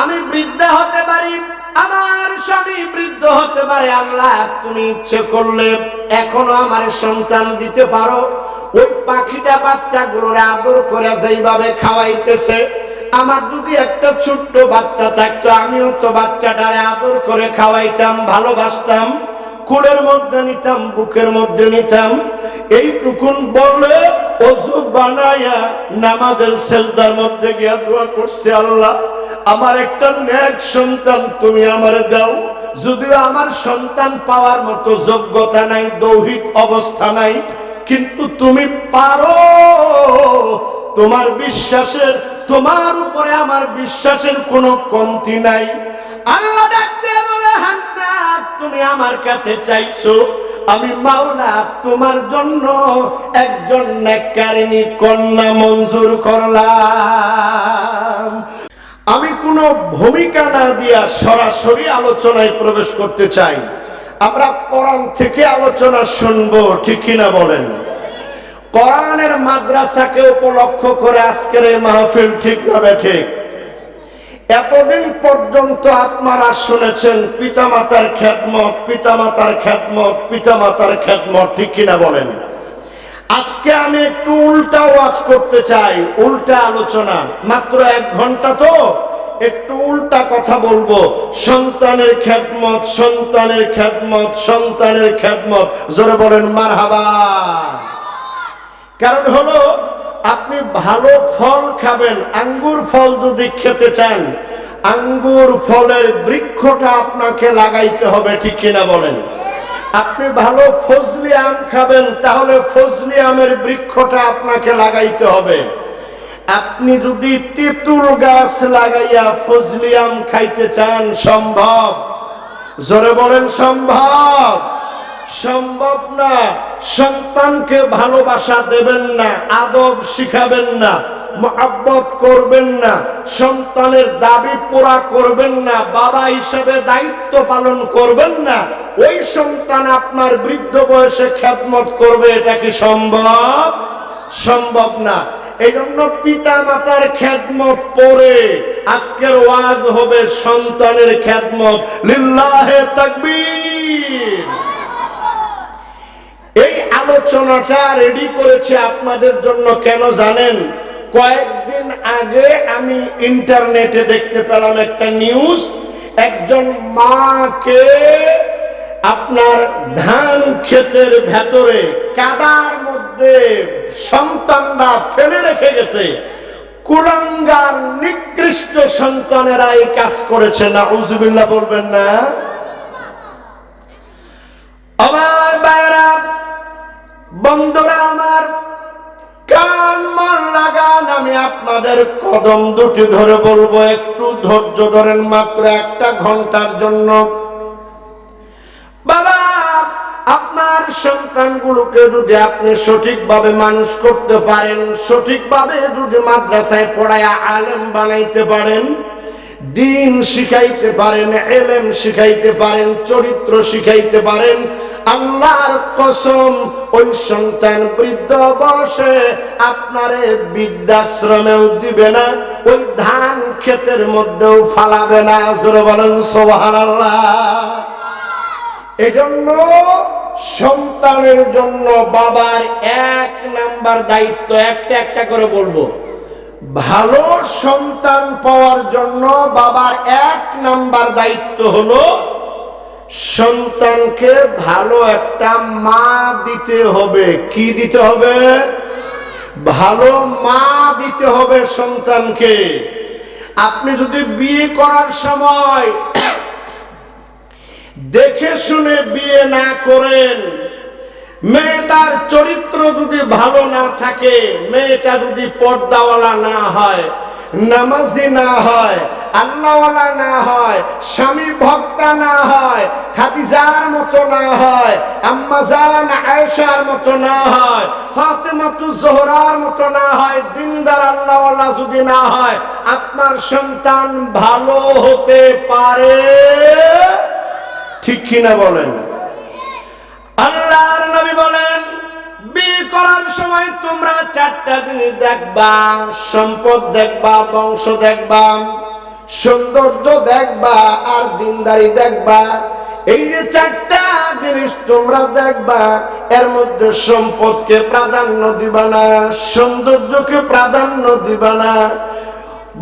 আমি বৃদ্ধা হতে পারি, আমার স্বামী বৃদ্ধ হতে পারে, আল্লাহ, তুমি ইচ্ছে করলে এখনও আমার সন্তান দিতে পারো। ওই পাখিটা বাচ্চাগুলোর আদর করে যেইভাবে খাওয়াইতেছে, আমার যদি একটা ছোট্ট বাচ্চা থাকতো, আমিও তো বাচ্চাটারে আদর করে খাওয়াইতাম, ভালোবাসতাম। কোলের মধ্যে নিতাম, বুকের মধ্যে নিতাম। এই এইটুকুন বলে অজু বানায়া নামাজের সেজদার মধ্যে গিয়া দোয়া করছে আল্লাহ, আমার একটা ন্যাক সন্তান তুমি আমার দাও। যদিও আমার সন্তান পাওয়ার মতো যোগ্যতা নাই, দৌহিক অবস্থা নাই, কিন্তু তুমি পারো। তোমার বিশ্বাসের তোমার উপরে আমার বিশ্বাসের কোনো কমতি নাই। আল্লাহ ডাকতে বলে, হান্না, তুমি আমার কাছে চাইছো, আমি মাওলা তোমার জন্য একজন নেককারিনী কন্যা মঞ্জুর করলাম। আমি কোনো ভূমিকা না দিয়া সরাসরি আলোচনায় প্রবেশ করতে চাই। আমরা কোরআন থেকে আলোচনা শুনব, ঠিক কিনা বলেন? কোরআনের মাদ্রাসাকে উপলক্ষ করে আজকের এই মাহফিল ঠিক না ঠিক? এতদিন পর্যন্ত আপনারা শুনেছেন, পিতামাতার খ্যাতমত পিতামাতার খ্যাতমত পিতামাতার খ্যাতমত ঠিক কিনা বলেন? আজকে আমি একটু উল্টা ওয়াজ করতে চাই, উল্টা আলোচনা। মাত্র এক ঘণ্টা তো? একটু উল্টা কথা বলব। সন্তানের খ্যাতমত সন্তানের খ্যাতমত সন্তানের খ্যাতমত জোরে বলেন মার হাবা কারণ হলো, আপনি ভালো ফল খাবেন, আঙ্গুর ফল যদি খেতে চান, আঙ্গুর ফলের বৃক্ষটা আপনাকে লাগাইতে হবে, ঠিক কিনা বলেন? আপনি ভালো ফজলি আম খাবেন, তাহলে ফজলি আমের বৃক্ষটা আপনাকে লাগাইতে হবে। আপনি যদি তেঁতুল গাছ লাগাইয়া ফজলি আম খাইতে চান, সম্ভব? জোরে বলেন, সম্ভব? সম্ভব না। সন্তানকে ভালোবাসা দেবেন না, আদব শিখাবেন না, মহাব্বত করবেন না, সন্তানের দাবি পুরা করবেন না, বাবা হিসেবে দায়িত্ব পালন করবেন না, ওই সন্তান আপনার বৃদ্ধ বয়সে খ্যাতমত করবে, এটা কি সম্ভব? সম্ভব না। এই জন্য পিতা মাতার খ্যাতমত পরে আজকের ওয়াজ হবে সন্তানের খ্যাতমত লিল্লাহে তাকবীর। এই আলোচনাটা রেডি করেছে আপনাদের জন্য কেন জানেন? কয়েকদিন আগে আমি ইন্টারনেটে দেখতে পেলাম একটা নিউজ একজন মাকে আপনার ধান ক্ষেতের ভেতরে কাদার মধ্যে সন্তানরা ফেলে রেখে গেছে। কুলাঙ্গার নিকৃষ্ট সন্তানেরা এই কাজ করেছে। না উজুবিল্লাহ বলবেন না। বন্ধুরা আমার, কান মান লাগান, আমি আপনাদের কদম দুটি ধরে বলব। একটু ধৈর্য ধরেন মাত্র একটা ঘণ্টার জন্য। বাবা, আপনার সন্তানগুলোকে যদি আপনি সঠিকভাবে মানুষ করতে পারেন, সঠিকভাবে যদি মাদ্রাসায় পড়ায় আলেম বানাইতে পারেন দিন শিখাইতে পারেন, এলেম শিখাইতে পারেন, চরিত্র শিখাইতে পারেন। আল্লাহর কসম, ওই সন্তান বৃদ্ধ বসে আপনারে বৃদ্ধাশ্রমেও দিবে না, ওই ধান ক্ষেতের মধ্যেও ফালাবে না। বলেন সোহান এজন্য সন্তানের জন্য বাবার এক নাম্বার দায়িত্ব, একটা একটা করে বলব। ভালো সন্তান পাওয়ার জন্য বাবার এক নাম্বার দায়িত্ব হলো সন্তানকে ভালো একটা মা দিতে হবে। কি দিতে হবে? ভালো মা দিতে হবে সন্তানকে। আপনি যদি বিয়ে করার সময় দেখে শুনে বিয়ে না করেন মেয়েটার চরিত্র যদি ভালো না থাকে, মেয়েটা যদি পর্দাওয়ালা না হয়, নামাজি না হয়, আল্লাহওয়ালা না হয়, স্বামী ভক্তা না হয়, খাদিজার মতো না হয় আম্মাজান আয়েশার মতো না হয়, ফাতেমাতু জোহরার মতো না হয়, দিনদার আল্লাহওয়ালা যদি না হয়, আপনার সন্তান ভালো হতে পারে? ঠিক কিনা বলেন? আল্লাহর নবী বলেন, বিয়ে করার সময় তোমরা চারটা জিনিস দেখবা, সম্পদ দেখবা, বংশ দেখবা, সৌন্দর্য দেখবা আর দিনদারি দেখবা। এই যে চারটা জিনিস তোমরা দেখবা, এর মধ্যে সম্পদকে প্রাধান্য দিবা না, সৌন্দর্যকে প্রাধান্য দিবা না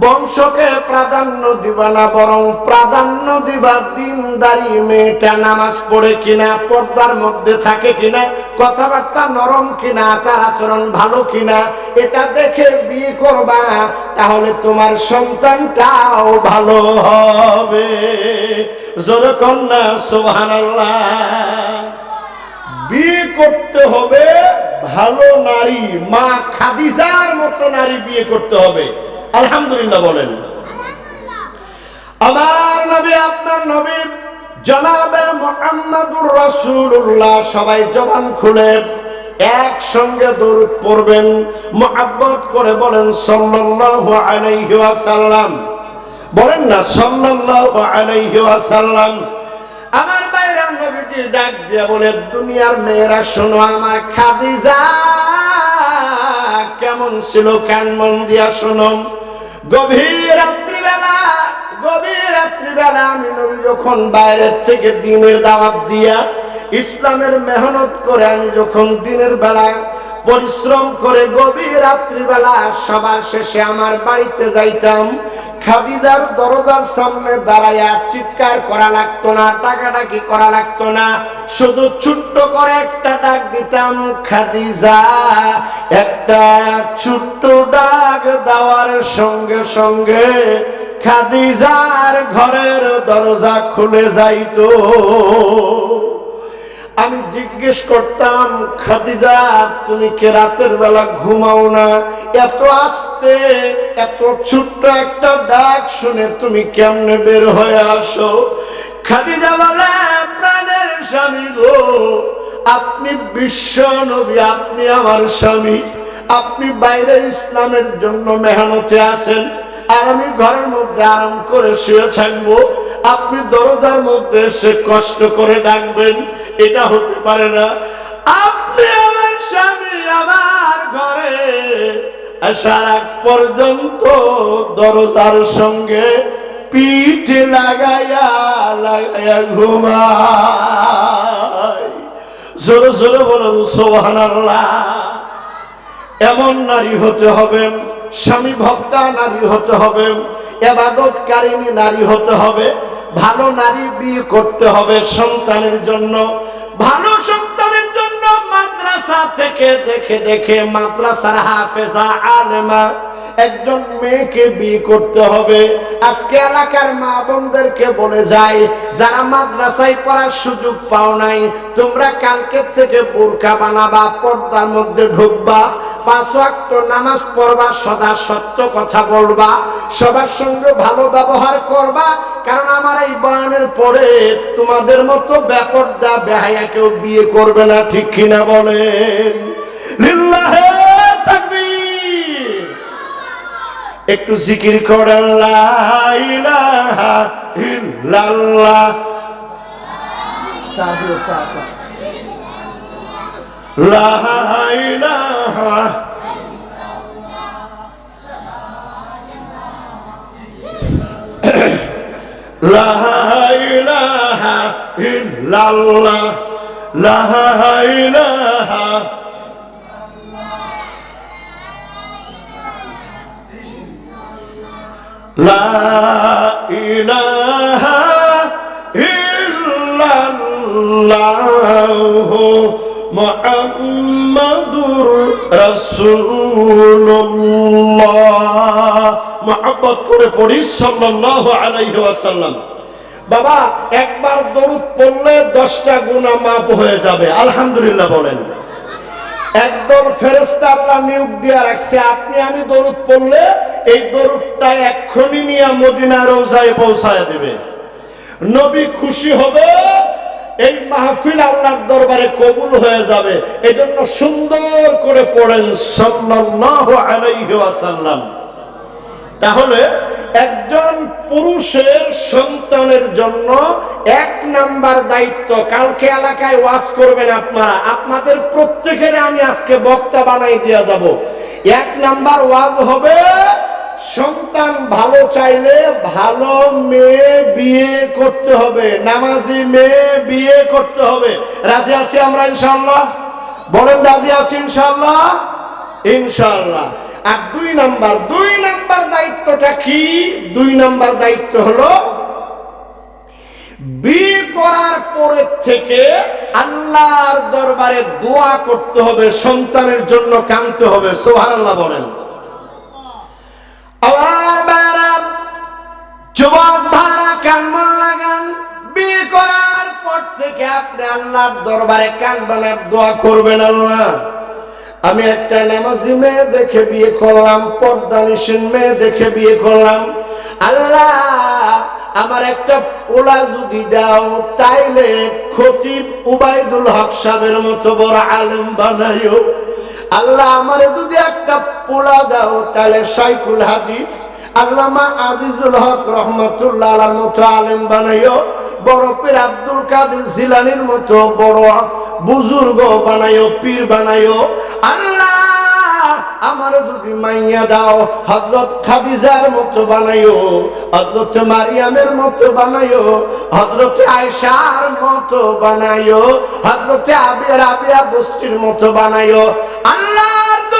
বংশকে প্রাধান্য দিবা না, বরং প্রাধান্য দিবা দিনদারি মেয়েটা নামাজ পড়ে কিনা, পর্দার মধ্যে থাকে কিনা, কথাবার্তা নরম কিনা, আচার আচরণ ভালো কিনা, এটা দেখে বিয়ে করবা, তাহলে তোমার সন্তানটাও ভালো হবে। জোরে সোহান বিয়ে করতে হবে ভালো নারী, মা খাদিজার মতো নারী বিয়ে করতে হবে। আলহামদুলিল্লাহ বলেন। আমার নবী, আপনার নবী জনাবে মোহাম্মদুর রাসূলুল্লাহ, সবাই জবান খুলে একসঙ্গে দরুদ পড়বেন, মোহাব্বত করে বলেন, সাল্লাল্লাহু আলাইহি ওয়াসাল্লাম। বলেন না, সাল্লাল্লাহু আলাইহি ওয়াসাল্লাম। আমার বাইরা নবীজি ডাক দিয়া বলে, দুনিয়ার মেয়েরা শোনো, আমার খাদিজা কেমন ছিল, কান মন দিয়া শোনো। গভীর রাত্রিবেলা গভীর রাত্রিবেলা আমি নবী যখন বাইরের থেকে দিনের দাওয়াত দিয়া ইসলামের মেহনত করে আমি যখন দিনের বেলা পরিশ্রম করে গভীর রাত্রিবেলা সবার শেষে আমার বাড়িতে যাইতাম। খাদিজার দরজার সামনে দাঁড়াইয়া চিৎকার করা লাগতো না টাকাটাকি করা লাগতো না। শুধু ছোট্ট করে একটা ডাক দিতাম, খাদিজা, একটা ছোট্ট ডাক দেওয়ার সঙ্গে সঙ্গে খাদিজার ঘরের দরজা খুলে যাইতো। আমি জিজ্ঞেস করতাম, খাদিজা, তুমি কে রাতের বেলা ঘুমাও না? এত আস্তে, এত ছোট্ট একটা ডাক শুনে তুমি কেমনে বের হয়ে আসো? খাদিজা বলে, প্রাণের স্বামী গো, আপনি বিশ্ব নবী, আপনি আমার স্বামী। আপনি বাইরে ইসলামের জন্য মেহনতে আছেন। আর আমি ঘরের মধ্যে আরাম করে শুয়ে থাকব। আপনি দরজার মধ্যে এসে কষ্ট করে ডাকবেন, এটা হতে পারে না। আপনি আমার স্বামী, আমার ঘরে পর্যন্ত দরজার সঙ্গে পিঠে লাগাইয়া লাগাইয়া ঘুমায় জোরে জোরে বলুন সোহান এমন নারী হতে হবে স্বামী ভক্তা, নারী হতে হবে। এবাদতকারিণী, নারী হতে হবে। ভালো নারী বিয়ে করতে হবে সন্তানের জন্য। ভালো সন্তানের জন্য মাদ্রাসা থেকে দেখে দেখে মাদ্রাসার হাফেজা আলেমা একজন মেয়েকে বিয়ে করতে হবে। আজকে এলাকার মা বোনদেরকে বলে যাই, যারা মাদ্রাসায় পড়ার সুযোগ পাও নাই, তোমরা কালকের থেকে বোরকা বানাবা, পর্দার মধ্যে ঢুকবা, পাঁচ নামাজ পড়বা, সদা সত্য কথা বলবা, সবার সঙ্গে ভালো ব্যবহার করবা, কারণ আমার এই বয়ানের পরে তোমাদের মতো ব্যাপারটা বেহায়া কেউ বিয়ে করবে না, ঠিক কিনা বলেন তাকবীর একটু জিকির করেন লা ইলাহা ইল্লাল্লাহ। চা দিও চা চা। লা ইলাহা লা ইলাহা লা ইলাহা ইল্লাল্লাহ মুহাম্মাদুর রাসূলুল্লাহ। মহব্বত করে পড়ি সাল্লাল্লাহু আলাইহি ওয়াসাল্লাম। বাবা, একবার দরুদ পড়লে দশটা গুনাহ মাফ হয়ে যাবে। আলহামদুলিল্লাহ বলেন। একদম ফেরেস্তা আপনার নিয়োগ দিয়ে রাখছে। আপনি, আমি দরুদ পড়লে এই দরুদটা এক্ষুনি নিয়ে মদিনা রোজায় পৌঁছায় দেবে। নবী খুশি হবে, এই মাহফিল আল্লাহর দরবারে কবুল হয়ে যাবে। এজন্য সুন্দর করে পড়েন সাল্লাল্লাহু আলাইহি ওয়াসাল্লাম। তাহলে একজন পুরুষের সন্তানের জন্য এক নাম্বার দায়িত্ব। কালকে এলাকায় ওয়াজ করবেন আপনারা। আপনাদের প্রত্যেকের আমি আজকে বক্তা বানাই দিয়া যাব। এক নাম্বার ওয়াজ হবে, সন্তান ভালো চাইলে ভালো মেয়ে বিয়ে করতে হবে, নামাজি মেয়ে বিয়ে করতে হবে। রাজি আছি আমরা ইনশাল্লাহ বলেন রাজি আছি ইনশাল্লাহ ইনশাল্লাহ আর দুই নাম্বার দুই নাম্বার দায়িত্বটা কি? দুই নাম্বার দায়িত্ব হলো, বিয়ে করার পরের থেকে আল্লাহর দরবারে দোয়া করতে হবে, সন্তানের জন্য কানতে হবে আল্লাহ বলেন। করার পর থেকে আপনি আল্লাহর দরবারে কানবেন দোয়া করবেন আল্লাহ। আমি একটা নামাজি মেয়ে দেখে বিয়ে করলাম পর্দানিসীন মেয়ে দেখে বিয়ে করলাম। আল্লাহ, আমার একটা পোলা যদি দাও, তাইলে খতিব উবাইদুল হক সাহেবের মতো বড় আলেম বানাইও। আল্লাহ আমারে যদি একটা পোলা দাও তাহলে সাইকুল হাদিস। আল্লামা আজিজুল হক রহমতুল্লাহ মতো আলেম বানাইও, বড় পীর আব্দুল কাদের জিলানির মতো বড় বুজুর্গ বানাইও, পীর বানাইও। আল্লাহ আমার যদি মাইয়া দাও হজরত খাদিজার মতো বানাইও হজরত মারিয়ামের মতো বানাইও হজরত আয়সার মতো বানাইও হজরত আবিয়া আবিয়া বস্তির মতো বানাইও। দরবারে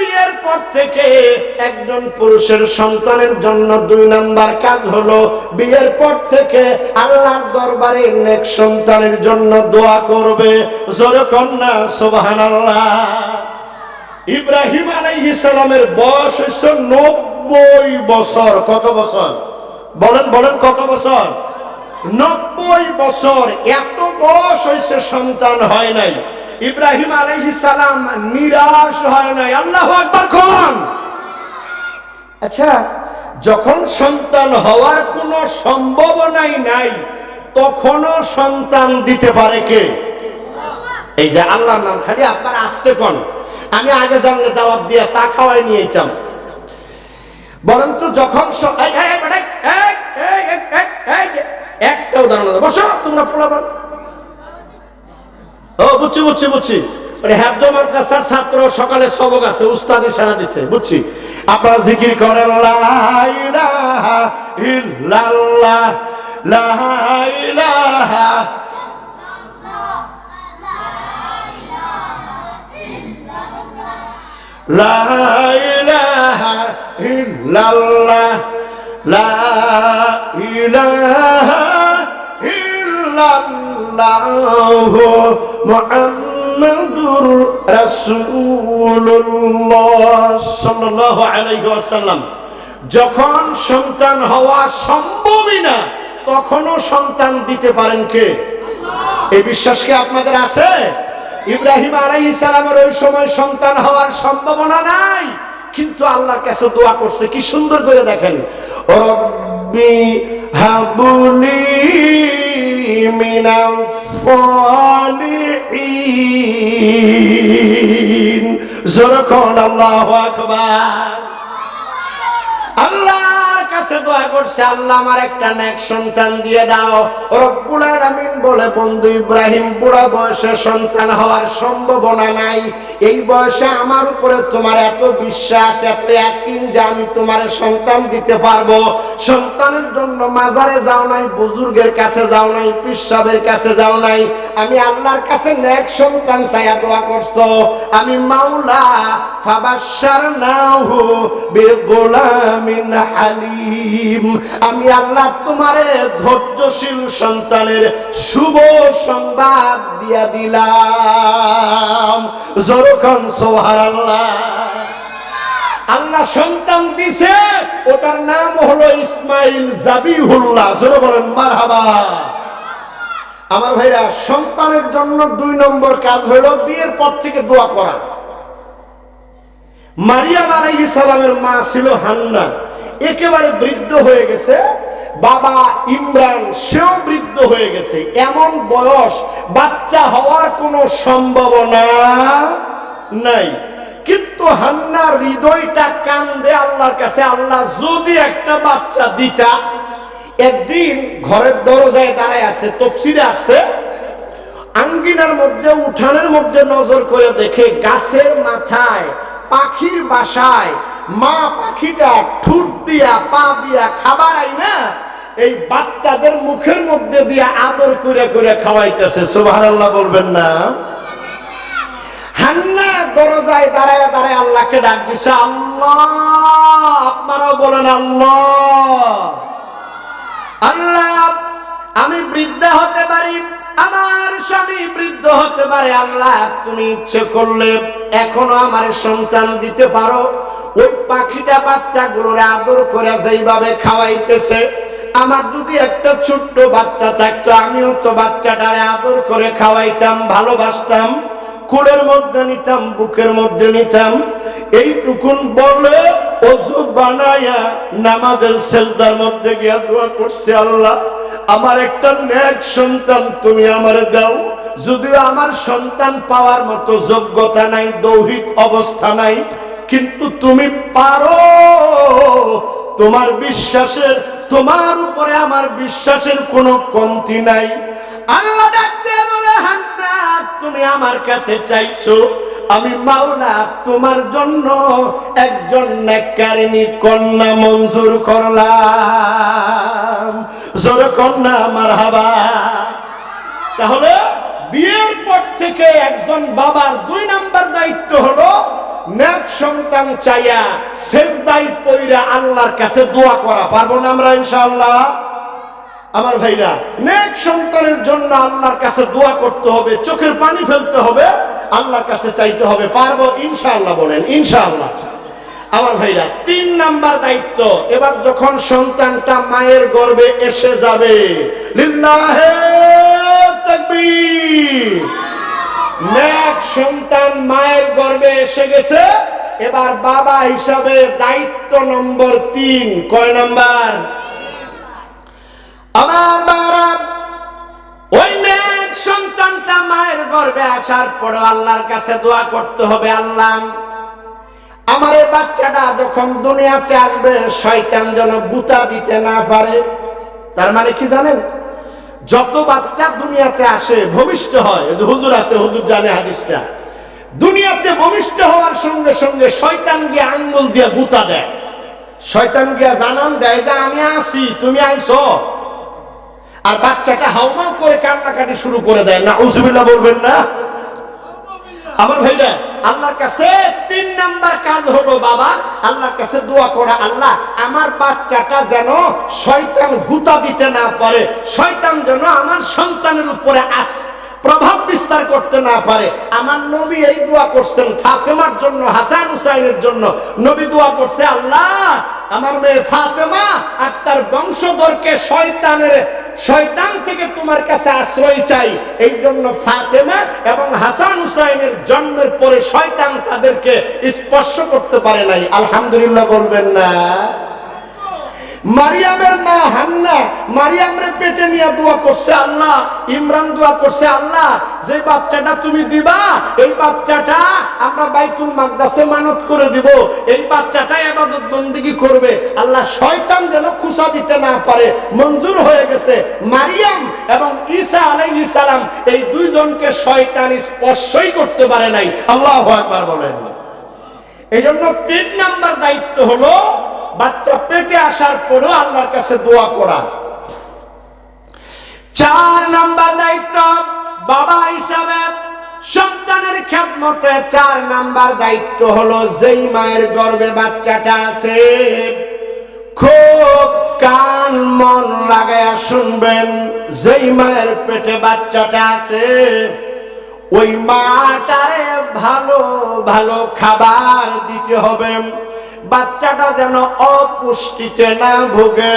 বিয়ের পর থেকে একজন পুরুষের সন্তানের জন্য দুই নাম্বার কাজ হলো বিয়ের পর থেকে আল্লাহর দরবারে নেক সন্তানের জন্য দোয়া করবে। জোরে কন্যা সুবহানাল্লাহ। ইব্রাহিম আলাইহিস সালামের বয়স হচ্ছে নব্বই বছর। কত বছর? বলেন বলেন, কত বছর? নব্বই বছর। এত বয়স হয়েছে সন্তান হয় নাই। ইব্রাহিম সালাম নিরাশ হয় নাই আল্লাহ আকবার কোন আচ্ছা যখন সন্তান হওয়ার কোনো সম্ভাবনাই নাই তখনও সন্তান দিতে পারে কে এই যে আল্লাহর নাম খালি আপনার আসতে কোন আমি আগে জানলে দাওয়াত দিয়ে চা খাওয়াই নিয়ে যেতাম বলেন তো যখন একটা উদাহরণ। বসো তোমরা পোলাপান ও, বুঝছি বুঝছি বুঝছি। মানে হ্যাবদ মাদ্রাসার ছাত্র সকালে সবক আছে, উস্তাদ ইশারা দিছে, বুঝছি। আপনারা জিকির করেন, লা ইলাহা ইল্লাল্লাহ, লা ইলাহা লা ইলাহা الله محمد رسول الله صلى الله عليه وسلم যখন সন্তান হওয়া সম্ভবই না তখনও সন্তান দিতে পারেন কে এই বিশ্বাস কি আপনাদের আছে ইব্রাহিম আলাইহিস সালামের ওই সময় সন্তান হওয়ার সম্ভাবনা নাই কিন্তু আল্লাহর কাছে দোয়া করছে কি সুন্দর করে দেখেন রব্বি হাবুলি মিনাস الصالحين زركون الله আল্লাহর কাছে দোয়া করছে, আল্লাহ আমার একটা নেক সন্তান দিয়ে দাও। বলে, বন্ধু ইব্রাহিম, বুড়া বয়সে সন্তান হওয়ার সম্ভাবনা নাই। এই বয়সে আমার উপরে তোমার এত বিশ্বাস, এত একদিন যে আমি তোমার সন্তান দিতে পারব। সন্তানের জন্য মাজারে যাও নাই, বুজুর্গের কাছে যাও নাই কাছে যাও নাই। আমি আল্লাহর কাছে নেক সন্তান চাইয়া দোয়া করছ। আমি মাওলা ফাবাসার নাহু বেগোলামিন হালিম আমি আল্লাহ তোমারে ধৈর্যশীল সন্তানের শুভ সংবাদ দিয়া দিলাম। জরুখন সোহারাল্লাহ আল্লাহ সন্তান দিছে, ওটার নাম হলো ইসমাইল জাবিহুল্লাহ। জোরে বলেন, মারহাবা। আমার ভাইরা, সন্তানের জন্য দুই নম্বর কাজ হলো বিয়ের পর থেকে দোয়া করা। মারিয়াম আলাইহিস সালামের মা ছিল হান্না একেবারে বৃদ্ধ হয়ে গেছে। বাবা ইমরান, সেও বৃদ্ধ হয়ে গেছে। এমন বয়স বাচ্চা হওয়ার কোনো সম্ভাবনা নাই। কিন্তু হান্নার হৃদয়টা কান্দে আল্লাহর কাছে, আল্লাহ যদি একটা বাচ্চা দিতা, একদিন ঘরের দরজায় দাঁড়ায় আছে তফসিরে আছে, আঙ্গিনার মধ্যে, উঠানের মধ্যে নজর করে দেখে গাছের মাথায়, পাখির বাসায় মা পাখিটা ঠুট দিয়া, পা দিয়া খাবার না এই বাচ্চাদের মুখের মধ্যে দিয়ে আদর করে করে খাওয়াইতেছে। সুবহানাল্লাহ বলবেন না? হান্না দরজায় দাঁড়ায় দাঁড়ায় আল্লাহকে ডাক দিছে, আল্লাহ, আপনারাও বলেন, আল্লাহ আল্লাহ, আমি বৃদ্ধা হতে পারি আমার স্বামী বৃদ্ধ হতে পারে, আল্লাহ, তুমি ইচ্ছে করলে এখনও আমার সন্তান দিতে পারো। ওই পাখিটা বাচ্চাগুলোরে আদর করে যেইভাবে খাওয়াইতেছে, আমার যদি একটা ছোট্ট বাচ্চা থাকতো, আমিও তো বাচ্চাটারে আদর করে খাওয়াইতাম, ভালোবাসতাম, কুলের মধ্যে নিতাম, বুকের মধ্যে নিতাম। এইটুকুন বলে অজু বানায়া নামাজের সেজদার মধ্যে গিয়া দোয়া করছে আল্লাহ। আমার একটা ন্যাক সন্তান তুমি আমার দাও। যদিও আমার সন্তান পাওয়ার মতো যোগ্যতা নাই, দৌহিক অবস্থা নাই, কিন্তু তুমি পারো। তোমার বিশ্বাসের তোমার উপরে আমার বিশ্বাসের কোনো কমতি নাই। আল্লাহ ডাকতে বলে, হান্না, তুমি আমার কাছে চাইছো, আমি মাওলা তোমার জন্য একজন নেককারিনী কন্যা মঞ্জুর করলাম। জোর কন্যা আমার হাবা তাহলে বিয়ের পর থেকে একজন বাবার দুই নাম্বার দায়িত্ব হলো নেক সন্তান চাইয়া সেজদাই পইরা আল্লাহর কাছে দোয়া করা, পারব না আমরা ইনশাআল্লাহ? আমার ভাইরা, নেক সন্তানের জন্য আল্লাহর কাছে দোয়া করতে হবে, চোখের পানি ফেলতে হবে, আল্লাহর কাছে চাইতে হবে, পারব ইনশাআল্লাহ বলেন, ইনশাআল্লাহ। আমার ভাইরা, তিন নাম্বার দায়িত্ব, এবার যখন সন্তানটা মায়ের গর্ভে এসে যাবে, লিল্লাহে তাকবীর। নেক সন্তান মায়ের গর্ভে এসে গেছে। এবার বাবা হিসাবে দায়িত্ব নম্বর তিন। কয় নাম্বার? আমার বাবা, ওই নেক সন্তানটা মায়ের গর্ভে আসার পর আল্লাহর কাছে দোয়া করতে হবে, আল্লাহ। আমার এই বাচ্চাটা যখন দুনিয়াতে আসবে, শয়তান যেন গুতা দিতে না পারে। তার মানে কি জানেন? যত বাচ্চা দুনিয়াতে আসে, ভূমিষ্ঠ হয়। হুজুর আছে, হুজুর জানে হাদিসটা। দুনিয়াতে ভূমিষ্ঠ হওয়ার সঙ্গে সঙ্গে শয়তান গিয়ে আঙ্গুল দিয়ে গুতা দেয়। শয়তান গিয়া জানান দেয় যে, আমি আসি তুমি আইছো। আর বাচ্চাটা হাউমাউ করে কান্নাকাটি শুরু করে দেয়। না উজবিল্লা বলবেন না? আমার ভাইরা আল্লাহর কাছে তিন নাম্বার কাজ হলো, বাবা, আল্লাহর কাছে দোয়া করে, আল্লাহ, আমার বাচ্চাটা যেন শয়তান গুতা দিতে না পারে, শয়তান যেন আমার সন্তানের উপরে আস, প্রভাব বিস্তার করতে না পারে। আমার নবী এই দোয়া করছেন ফাতেমার জন্য, হাসান হুসাইনের জন্য। নবী দোয়া করছে, আল্লাহ আমার মেয়ে ফাতেমা আর তার বংশধরকে শয়তানের, শয়তান থেকে তোমার কাছে আশ্রয় চাই। এই জন্য ফাতেমা এবং হাসান হুসাইনের জন্মের পরে শয়তান তাদেরকে স্পর্শ করতে পারে নাই। আলহামদুলিল্লাহ বলবেন না। মারিয়ামের মা হান্না, মারিয়ামরে পেটে নিয়ে দোয়া করছে আল্লাহ, ইমরান দোয়া করছে আল্লাহ, যে বাচ্চাটা তুমি দিবা, এই বাচ্চাটা আমরা বাইতুল মাকদাসে মানত করে দিব, এই বাচ্চাটা এবাদত বন্দিগি করবে। আল্লাহ শয়তান যেন খুশা দিতে না পারে। মঞ্জুর হয়ে গেছে। মারিয়াম এবং ঈসা আলাইহিস সালাম এই দুইজনকে শয়তান স্পর্শই করতে পারে নাই। আল্লাহ একবার বলেন। এই জন্য তিন নাম্বার দায়িত্ব হলো বাচ্চা পেটে আসার পরেও আল্লাহর কাছে দোয়া করা। চার নাম্বার দায়িত্ব, বাবা হিসাবে সন্তানের খেদমতে চার নাম্বার দায়িত্ব হলো যেই মায়ের গর্ভে বাচ্চাটা আছে, খুব কান মন লাগায়া শুনবেন, যেই মায়ের পেটে বাচ্চাটা আছে, ওই মাটারে ভালো ভালো খাবার দিতে হবে। বাচ্চাটা যেন অপুষ্টিতে না ভোগে।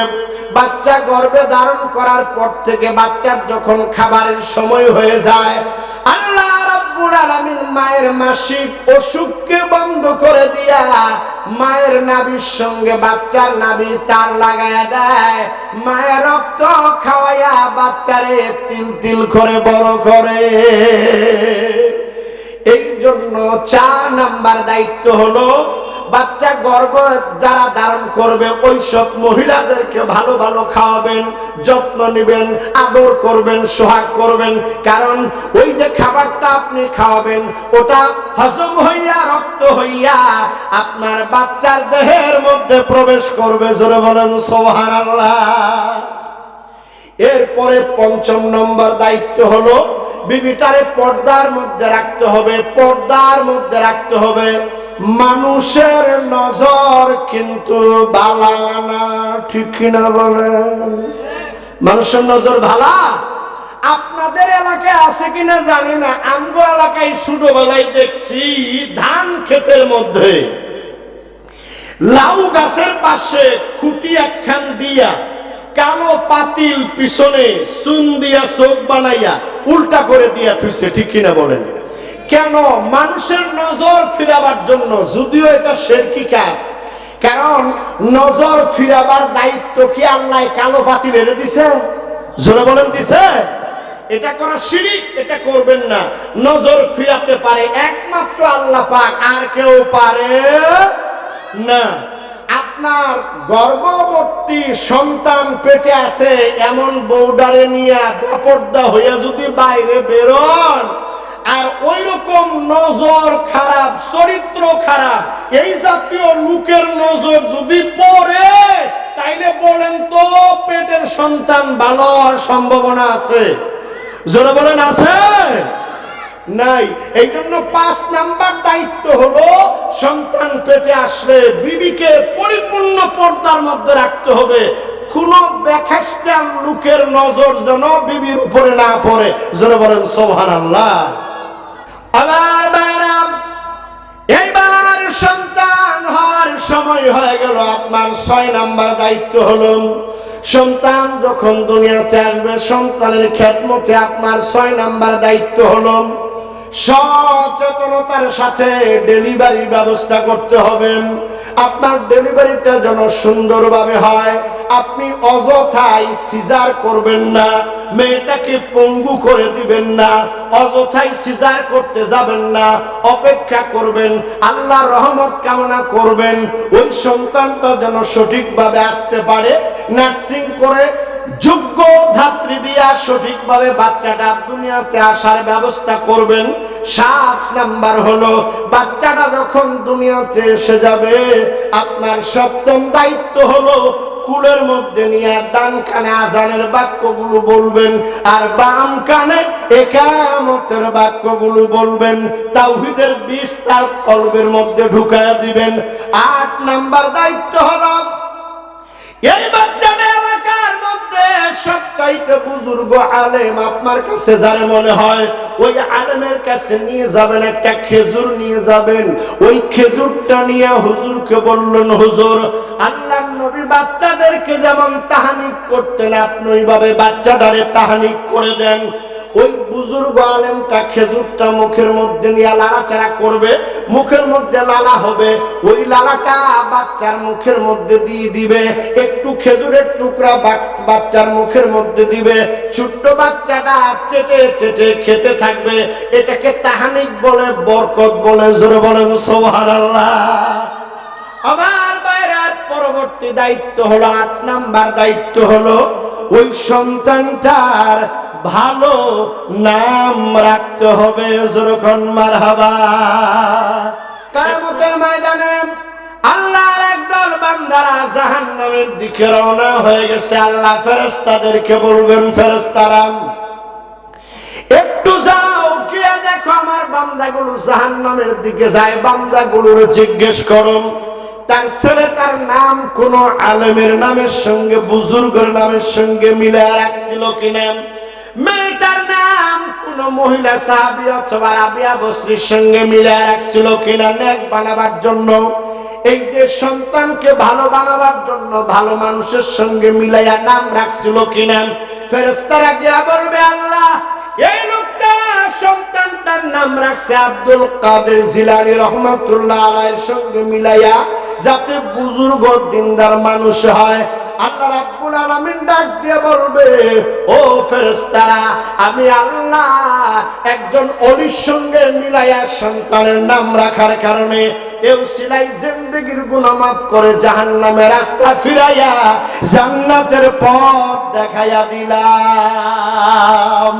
বাচ্চা গর্ভে ধারণ করার পর থেকে বাচ্চার যখন খাবারের সময় হয়ে যায়, আল্লাহ রব্বুল মায়ের মাসিক অসুখকে বন্ধ করে দিয়া মায়ের নাভির সঙ্গে বাচ্চার নাভির তার লাগায়া দেয়। মায়ের রক্ত খাওয়াইয়া বাচ্চারে তিল তিল করে বড় করে। এই জন্য চার নাম্বার দায়িত্ব হলো বাচ্চা গর্ভ যারা ধারণ করবে ওই সব মহিলাদেরকে ভালো ভালো খাওয়াবেন, যত্ন নেবেন, আদর করবেন, সোহাগ করবেন। কারণ ওই যে খাবারটা আপনি খাওয়াবেন, ওটা হজম হইয়া, রক্ত হইয়া আপনার বাচ্চার দেহের মধ্যে প্রবেশ করবে। জোরে বলেন সোহান আল্লাহ এরপরে পঞ্চম নম্বর দায়িত্ব হলো, বিবিটারে পর্দার মধ্যে রাখতে হবে, পর্দার মধ্যে রাখতে হবে। মানুষের নজর কিন্তু বালানা ঠিক কিনা বলেন মানুষের নজর ভালা আপনাদের এলাকায় আছে কিনা জানি না। আমগো এলাকায় ছোটবেলায় দেখছি ধান ক্ষেতের মধ্যে লাউ গাছের পাশে খুঁটি একখান দিয়া কালো পাতিল পিছনে চুন দিয়া চোখ বানাইয়া উল্টা করে দিয়া থুইছে, ঠিক কিনা বলেন? কেন মানুষের নজর ফিরাবার জন্য, যদিও এটা শেরকি কাজ, কারণ নজর ফিরাবার দায়িত্ব কি আল্লাহ কালো পাতিল এনে দিছে? জোরে বলেন দিছে। এটা করা শিরিক, এটা করবেন না। নজর ফিরাতে পারে একমাত্র আল্লাহ পাক, আর কেউ পারে না। আপনার গর্ভবতী সন্তান পেটে আছে, এমন বৌডারে নিয়ে বেপর্দা হইয়া যদি বাইরে বেরোন আর ওই রকম নজর খারাপ, চরিত্র খারাপ, এই জাতীয় লোকের নজর যদি পড়ে, তাইলে বলেন তো পেটের সন্তান ভালো হওয়ার সম্ভাবনা আছে। জোরে বলেন, আছে? নাই। এই জন্য পাঁচ নাম্বার দায়িত্ব হলো সন্তান পেটে আসলে বিবিকে পরিপূর্ণ পর্দার মধ্যে রাখতে হবে। কোন ব্যাখ্যাস্টান লোকের নজর যেন বিবির উপরে না পড়ে। যেন বলেন সোহান আল্লাহ আবার বাইরাম এইবার সন্তান হওয়ার সময় হয়ে গেল। আপনার ছয় নাম্বার দায়িত্ব হলো, সন্তান যখন দুনিয়াতে আসবে, সন্তানের খেদমতে আপনার ছয় নাম্বার দায়িত্ব হলো সচেতনতার সাথে ডেলিভারি ব্যবস্থা করতে হবে। আপনার ডেলিভারিটা যেন সুন্দরভাবে হয়। আপনি অযথাই সিজার করবেন না, মেয়েটাকে পঙ্গু করে দিবেন না, অযথাই সিজার করতে যাবেন না, অপেক্ষা করবেন, আল্লাহর রহমত কামনা করবেন, ওই সন্তানটা যেন সঠিকভাবে আসতে পারে, নার্সিং করে যোগ্য ধাত্রী দিয়া সঠিকভাবে বাচ্চাটা দুনিয়াতে আসার ব্যবস্থা করবেন। সাত নাম্বার হলো, বাচ্চাটা যখন দুনিয়াতে এসে যাবে, আপনার সপ্তম দায়িত্ব হলো কুলের মধ্যে নিয়ে ডান কানে আজানের বাক্যগুলো বলবেন আর বাম কানে একামতের বাক্যগুলো বলবেন। তাওহিদের বিষ তার কলবের মধ্যে ঢুকায়া দিবেন। আট নাম্বার দায়িত্ব হলো এই বাচ্চাটা এলাকার মধ্যে সবচাইতে বুজুর্গ আলেম, আপনার কাছে যারে মনে হয়, ওই আলেমের কাছে নিয়ে যাবেন, একটা খেজুর নিয়ে যাবেন। ওই খেজুরটা নিয়ে হুজুরকে বললেন, হুজুর, আল্লাহ নবী বাচ্চাদেরকে যেমন তাহানিক করতেন, আপনি ওইভাবে বাচ্চাটারে তাহানিক করে দেন। ওই বুজুর্গ আলেমটা খেজুরটা মুখের মধ্যে নিয়ে লাড়াচাড়া করবে, মুখের মধ্যে লালা হবে। ওই লালাটা বাচ্চার মুখের মধ্যে দিয়ে দিবে, একটু খেজুরের টুকরা বাচ্চার মুখের মধ্যে দিবে। ছোট্ট বাচ্চাটা চেটে চেটে খেতে থাকবে, এটাকে তাহানিক বলে, বরকত বলে, জোরে বলেন সোহার আল্লাহ আবার পরবর্তী দায়িত্ব হলো, আট নাম্বার দায়িত্ব হলো, ওই সন্তানটার ভালো নাম রাখতে হবে। আল্লাহর একদল বান্দারা দিকে রওনা হয়ে গেছে। আল্লাহ বলবেন একটু যাও, গিয়ে দেখো আমার বান্দাগুলো জাহান্নামের দিকে যায়। বান্দাগুলোর জিজ্ঞেস করো তার ছেলেটার নাম কোন আলেমের নামের সঙ্গে, বুজুর্গের নামের সঙ্গে মিলে রাখছিল কিনা? মেয়েটার নাম কোন মহিলা সাহাবি অথবা রাবিয়া বস্ত্রীর সঙ্গে মিলে রাখছিল কিনা? নেক বানাবার জন্য। এই যে সন্তানকে ভালো বানাবার জন্য ভালো মানুষের সঙ্গে মিলাইয়া নাম রাখছিল কিনা? ফেরেস্তারা গিয়া বলবে, আল্লাহ, এই সন্তানটার নাম রাখছে আব্দুল কাদের জিলানি রহমাতুল্লাহ আলাইহির সঙ্গে মিলাইয়া, যাতে বুজুর্গ দিনদার মানুষ হয়। একজন মিলাইয়া সন্তানের নাম রাখার কারণে করে রাস্তা ফিরাইয়া জান্নাতের পথ দেখাইয়া দিলাম।